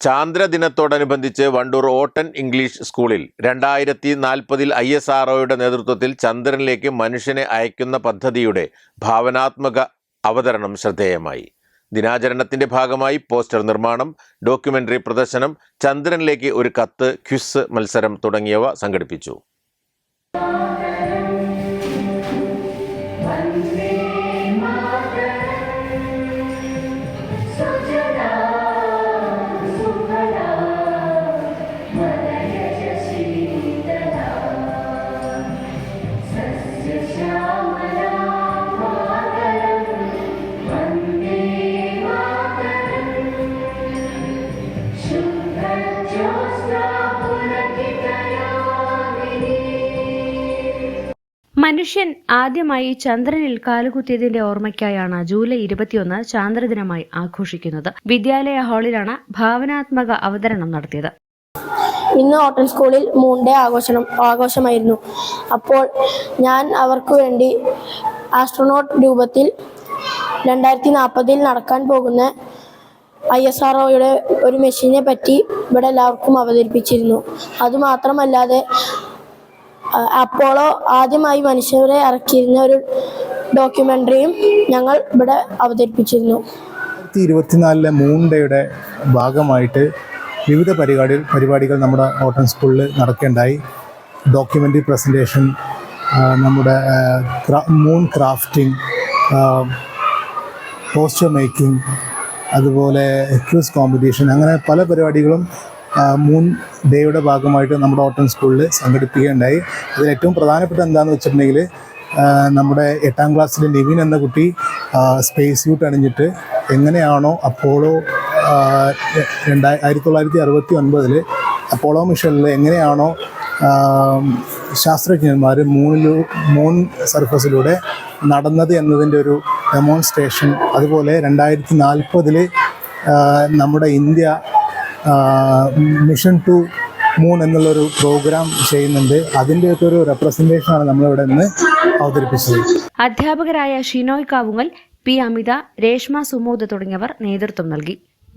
ചാന്ദ്രദിനത്തോടനുബന്ധിച്ച് Wandoor Ottan English സ്കൂളിൽ രണ്ടായിരത്തി നാൽപ്പതിൽ ഐ എസ് ആർ നേതൃത്വത്തിൽ ചന്ദ്രനിലേക്ക് മനുഷ്യനെ അയക്കുന്ന പദ്ധതിയുടെ ഭാവനാത്മക അവതരണം ശ്രദ്ധേയമായി. ദിനാചരണത്തിന്റെ ഭാഗമായി പോസ്റ്റർ നിർമ്മാണം ഡോക്യുമെന്ററി പ്രദർശനം ചന്ദ്രനിലേക്ക് ഒരു കത്ത് ക്വിസ് മത്സരം തുടങ്ങിയവ സംഘടിപ്പിച്ചു. മനുഷ്യൻ ആദ്യമായി ചന്ദ്രനിൽ കാലുകുത്തിയതിന്റെ ഓർമ്മയ്ക്കായാണ് ജൂലൈ ഇരുപത്തിയൊന്ന് ചാന്ദ്രദിനമായി ആഘോഷിക്കുന്നത്. വിദ്യാലയ ഹാളിലാണ് ഭാവനാത്മക അവതരണം നടത്തിയത്. ഇന്ന് ഓട്ടൻ സ്കൂളിൽ മൂൺ ഡേ ആഘോഷണം ആഘോഷമായിരുന്നു. അപ്പോൾ ഞാൻ അവർക്ക് വേണ്ടി ആസ്ട്രോനോട്ട് രൂപത്തിൽ രണ്ടായിരത്തി നാൽപ്പതിൽ നടക്കാൻ പോകുന്ന ഐ എസ് ആർ ഒയുടെ ഒരു മെഷീനെ പറ്റി ഇവിടെ എല്ലാവർക്കും അവതരിപ്പിച്ചിരുന്നു. അതുമാത്രമല്ലാതെ അപ്പോളോ ആദ്യമായി മനുഷ്യരെ ഇറക്കിയിരുന്ന ഒരു ഡോക്യുമെന്ററിയും ഞങ്ങൾ ഇവിടെ അവതരിപ്പിച്ചിരുന്നു. ഇരുപത്തിനാലിലെ മൂൺ ഡേയുടെ ഭാഗമായിട്ട് വിവിധ പരിപാടി പരിപാടികൾ നമ്മുടെ ഓട്ടൺ സ്കൂളിൽ നടക്കേണ്ടായി. ഡോക്യുമെന്ററി പ്രസന്റേഷൻ നമ്മുടെ മൂൺ ക്രാഫ്റ്റിംഗ് പോസ്റ്റർ മേക്കിംഗ് അതുപോലെ ക്യൂസ് കോമ്പറ്റീഷൻ അങ്ങനെ പല പരിപാടികളും മൂൺ ഡേയുടെ ഭാഗമായിട്ട് നമ്മുടെ ഓട്ടൺ സ്കൂളിൽ സംഘടിപ്പിക്കുകയുണ്ടായി. അതിൽ ഏറ്റവും പ്രധാനപ്പെട്ട എന്താണെന്ന് വെച്ചിട്ടുണ്ടെങ്കിൽ നമ്മുടെ എട്ടാം ക്ലാസ്സിലെ നിവിൻ എന്ന കുട്ടി സ്പേസ് സ്യൂട്ട് അണിഞ്ഞിട്ട് എങ്ങനെയാണോ അപ്പോളോ രണ്ടായി ആയിരത്തി തൊള്ളായിരത്തി അറുപത്തി ഒൻപതിൽ അപ്പോളോ മിഷനിൽ എങ്ങനെയാണോ ശാസ്ത്രജ്ഞന്മാർ മൂണിലൂ മൂൺ സർഫസിലൂടെ നടന്നത് എന്നതിന്റെ ഒരു ഡെമോൺസ്ട്രേഷൻ അതുപോലെ രണ്ടായിരത്തി നാൽപ്പതിൽ നമ്മുടെ ഇന്ത്യ മിഷൻ ടു മൂൺ എന്നുള്ളൊരു പ്രോഗ്രാം ചെയ്യുന്നുണ്ട്. അതിന്റെയൊക്കെ ഒരു റെപ്രസെന്റേഷനാണ് നമ്മളിവിടെ നിന്ന് അവതരിപ്പിച്ചത്. അധ്യാപകരായ ഷിനോയ് കാവുങ്ങൽ പി അമിത രേഷ്മ സുമോദ് തുടങ്ങിയവർ നേതൃത്വം നൽകി.